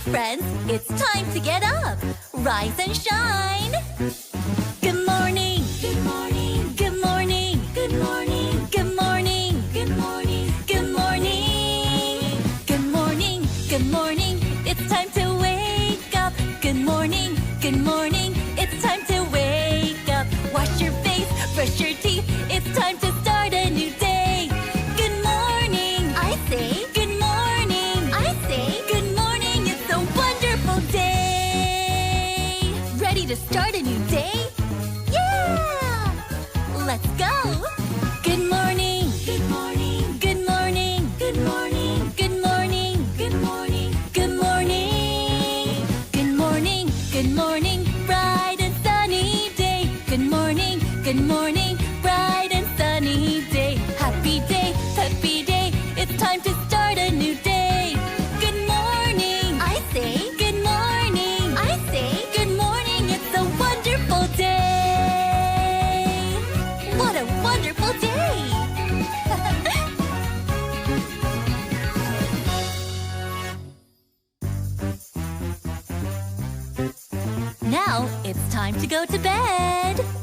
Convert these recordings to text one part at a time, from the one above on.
friends, it's time to get up. Rise and shine. Good morning. Good morning. Good morning. Good morning. Good morning. Good morning. Good morning. Good morning. Good morning. It's time to wake up. Good morning. Good morning. It's time to wake up. Wash your face, brush your teeth. To start a new day? Yeah! Let's go. Good morning. Good morning. Good morning. Good morning. Good morning. Good morning. Good morning. Good morning. Good morning. Bright and sunny day. Good morning. Good morning. Bright and sunny day. Time to go to bed.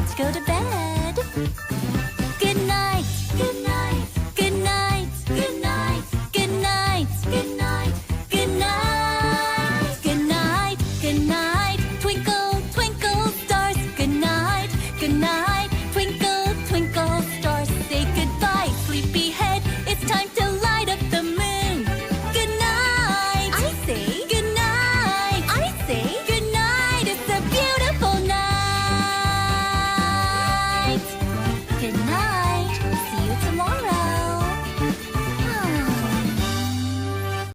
let's go to bed. Good night. Good night. Good night. Good night. Good night. Good night. Good night. Good night. Good night. Twinkle, twinkle stars. Good night. Good night.